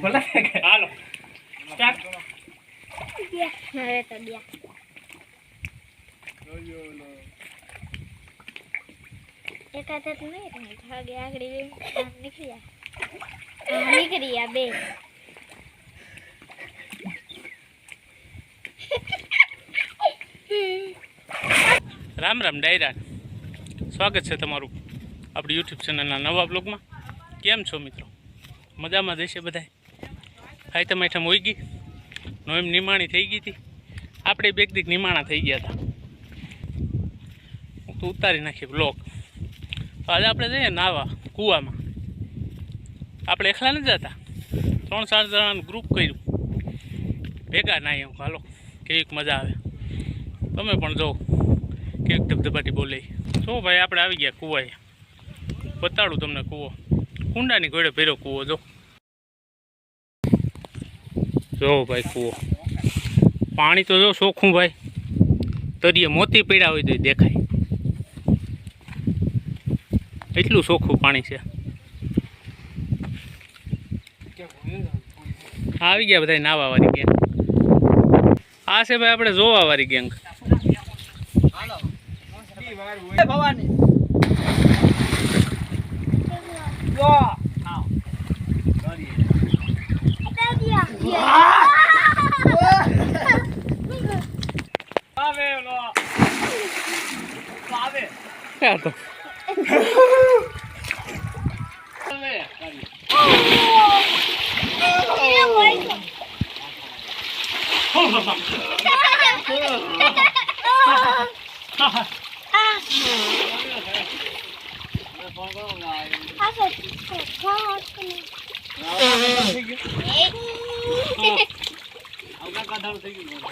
બોલા હાલો સ્ટાર્ટ હવે તો બે એકાદ જ નહીં રહી ભાગે આગળ આમ નીકળી આ આમ નીકળી આ બે રામ રામ, ડાયરા. સ્વાગત છે તમારું આપણી યુટ્યુબ ચેનલના નવા બ્લોગમાં કેમ છો મિત્રો? મજામાં જશે બધાય. આઈટમ આઈટમ હોઈ ગઈ. નોઈમ નિમાણી થઈ ગઈ હતી. આપણે બે દીક નિમાણા થઈ ગયા હતા. તો ઉતારી નાખી તો આજે આપણે જઈએ નાવા, કૂવામાં. આપણે એકલા નથી જતા. ત્રણ ચાર જણાનું ગ્રુપ કર્યું. ભેગા નાહીએ હાલો. કેવીક મજા આવે. તમે પણ જો કેવીક ધબધબાટી બોલે. શું ભાઈ, આપણે આવી ગયા કૂવાએ. બતાડું તમને કૂવો. કુંડાની ઘોડે ભેરો કૂવો જો. જો ભાઈ કૂવો. પાણી તો જો ચોખ્ખું ભાઈ. તરીએ મોતી પીડા હોય તો દેખાય. એટલું ચોખ્ખું પાણી છે. આવી ગયા બધા નાવા વાળી ગેંગ આ છે ભાઈ આપણે જોવા વાળી ગેંગ ભવાની. 哥，好，哪里？哪里啊？啊！八百了，八百。哎呀，哈。哈哈哈哈哈！哈哈哈哈哈！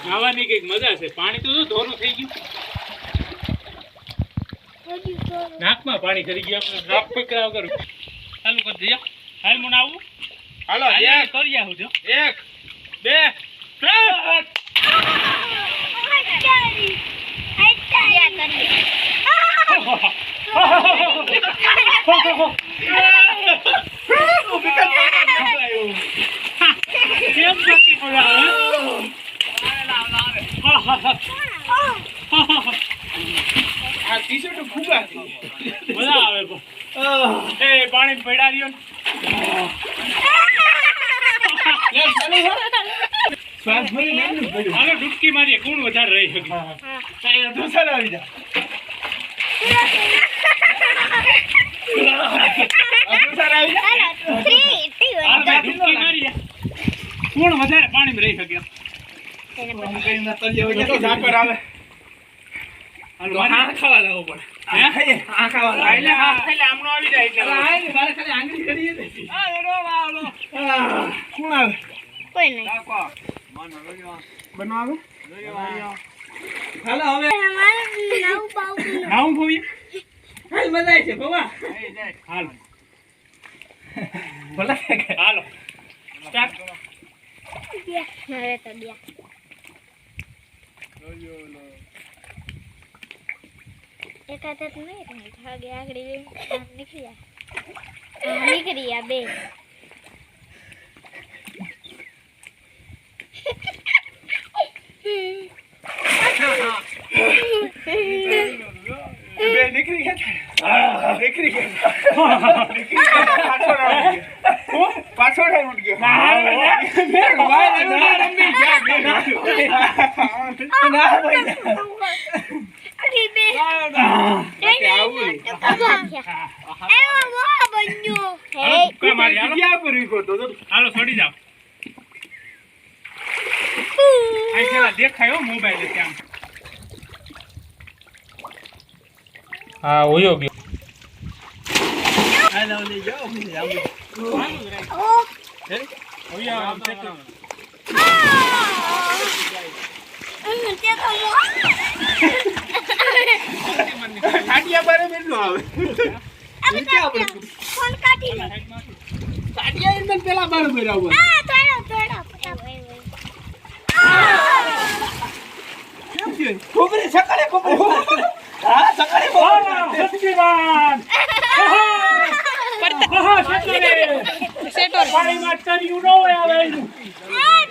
નાવાની કંઈક મજા છે. પાણી તો ધોરું થઈ ગયું. નાકમાં પાણી કરી ગયું. આપણે નાક પકડા વગર ચાલુ કરી દઈએ. હાલ મને આવું. હાલો કરી આવું જો. એક બે ત્રણ. મજા આવે આ ટી-શર્ટ ફૂગા મજા આવે પણ એ પાણી પડ્યા રહ્યો શ્વાસ ભરી લેવું ને પડ્યું હાલો ડૂબકી મારીએ કોણ વધારે રહી શકે? અધો ચાલ આવી જા અધો ચાલ આવી જા હાલો ભાઈ, ડૂબકી મારીએ કોણ વધારે પાણીમાં રહી શકે આમ કરીને તળિયે વળગે તો ઝાકર આવે હાલો તો મારીએ. આ ખાવા લાવો પડે હે? આ ખાવા લાવો. એટલે હા, એટલે જાય એટલે. અરે આ ને, મારે ખાલી આંગળી કરીએ ને. આ ઓલો, આ ઓલો. આહ, કોણ આવે કોઈ નહીં બનાવો હવે નવું ફોવી? હાલ મજા છે બવા હાલ ભલે હાલો સ્ટાર્ટ મારે તો બે એકાદ જ નહીં આગળ નીકળી આ આમ નીકળી આ બે બે નીકળી ગયા નીકળી ગયા નીકળી ગયા પાછો રાઉન્ડ ગયો પાછો રાઉન્ડ ગયો બે ભાઈ ના રમી જા બે ના ભાઈ અરે બે આવું એવો મોહ બન્યો જાઓ અહીં પેલા દેખાય મોબાઈલ ત્યાં હા ઓયો ગયો. પેલા બાર છે ખોબરે. સકાળે ખોબરે હા સકાળે ખોબરે. શક્તિમાન આહા, શેઠો રે. પાણીમાં તર્યું આવે એનું.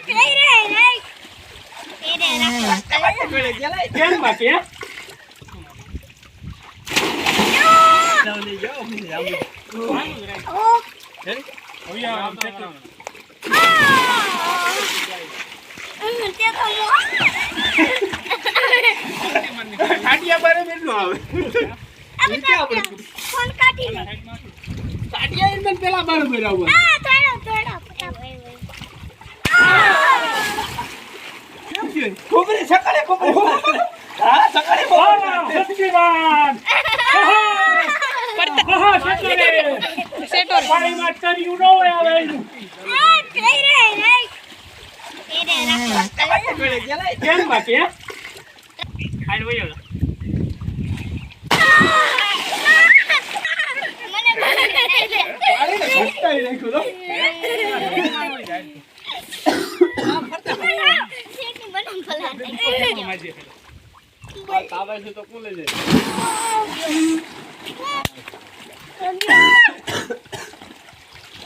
થઈ રે નહીં એને રાખો કેમ બાકી હે? મો ફોન કાઢી લે કાટિયા એને પેલા બાર બેરાવું આ થોડો થોડો ફટાફટ ખોબરે સકાળે ખોબરે હા સકાળે હા, શક્તિમાન. હા, શેતરે. પાણીમાં તર્યું ન હોય આવે. આ થઈ રે રાખો. કેમ બાકી હાલ વયો જા. મને સકાળે નાખ્યો તો કાબા છે તો કોલે છે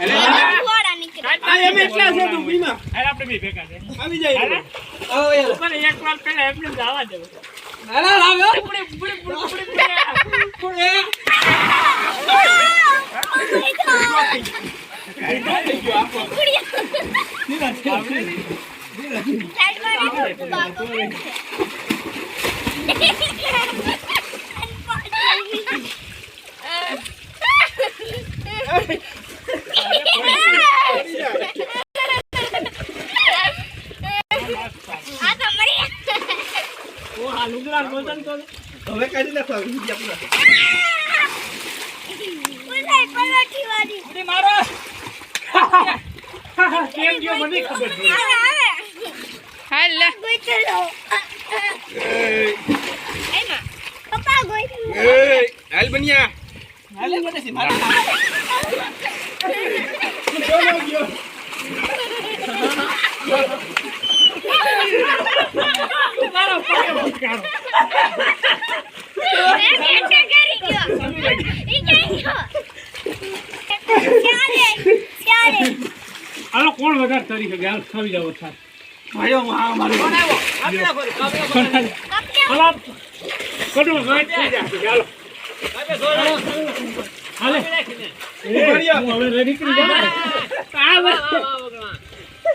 આ એમ એટલા છે તું બીમા હાલ આપણે બે ભેગા છે. આવી જાય હાલે? આવો યાર પણ એક વાર પહેલા એમને જ આવવા દે. હાલા લાવ્યો પુડી, પુડી, પુડી, પુડી, પુડી. ઓ, લુગડાનું વજન તો હવે કાઢી નાખો વિદ્યા પૂરા મારો. કેમ ગયો મને ખબર નથી. પપ્પા ગોઈ એ હાલ બનિયા. હાલે મને મારા. મારો ભટકારો. હાલો કોણ વધારે તરી શકે? હાલ ખાવી જાવ સાહેબ ભાઈઓ હા મારું હાલો કડું ગાંઠ થઈ ચાલો હાલે. ઊભા હું હવે જાઉં. આ વસ્તુ.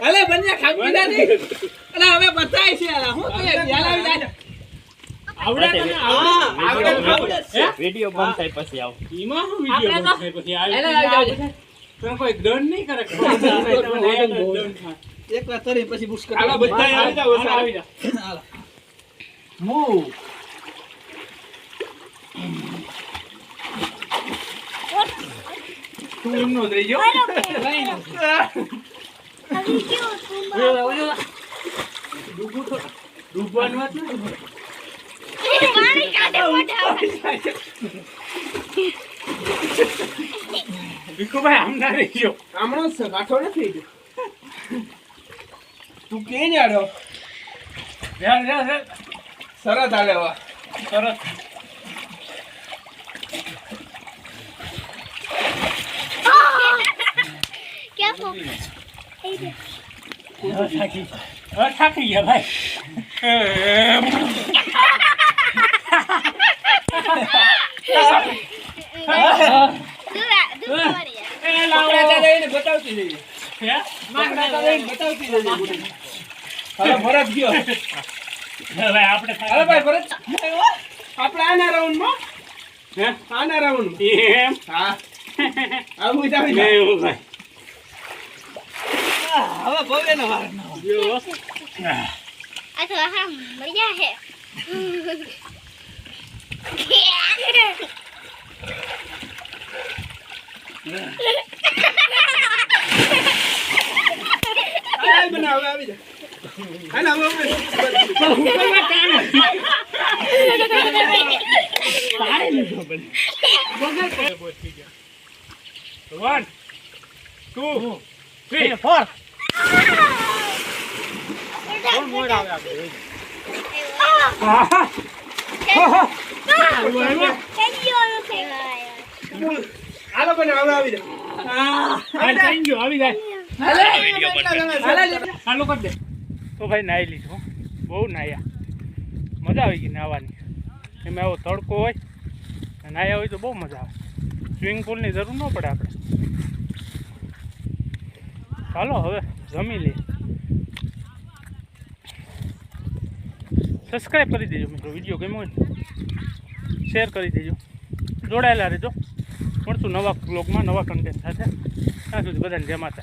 અલે બન્યા ખાવી ના નહીં. અલે હવે બતાય છે અલા. હું તો યાર આવી જાય. વીડિયો બંધ થાય પછી આવ. વીડિયો બંધ થાય પછી? આ એને લાવી જાવજે. તમે કોઈ દંડ નહીં કરે. એક વાર તરી પછી બુશ કરી હાલો બધાય આવી હાલો. આવી જાઓ. મૂવ તું એમનો જ રહી ગયો. ડૂબવાનું હતું ને. ભીખુભાઈ આમ ના રહી ગયો. હમણાં જ નથી ગયો તું કે આડો યાર, યાર. સરસ હાલે વા સરસ. થાકી ગયા ભાઈ એ લાવો. આપણે લઈને બતાવતી જઈએ હે? આપણે લઈને બતાવતી જઈએ હવે ભરત ગયો હવે આપણે હવે ભાઈ ભરત આપણે આના રાઉન્ડમાં હે? આના રાઉન્ડમાં એમ હા આવું જ આવી નહીં જાય એવું ભાઈ હવે ભવે નો વાર જો. આ તો હા મજા હે આ બનાવ હવે આવી જાય આના હવે One, two, three, four. Ah! તો ભાઈ નાહી લીધું. બહુ નાહ્યા મજા આવી ગઈ નાહવાની એમાં એવો તડકો હોય નાહ્યા હોય તો બહુ મજા આવે સ્વિમિંગ પુલની જરૂર ન પડે આપણે ચાલો હવે જમી લઈએ સબસ્ક્રાઈબ કરી દેજો મિત્રો વીડિયો ગમ્યો હોય શેર કરી દેજો. જોડાયેલા રહેજો. મળશું નવા બ્લોગમાં નવા કન્ટેન્ટ સાથે. ત્યાં સુધી બધાને જય માતા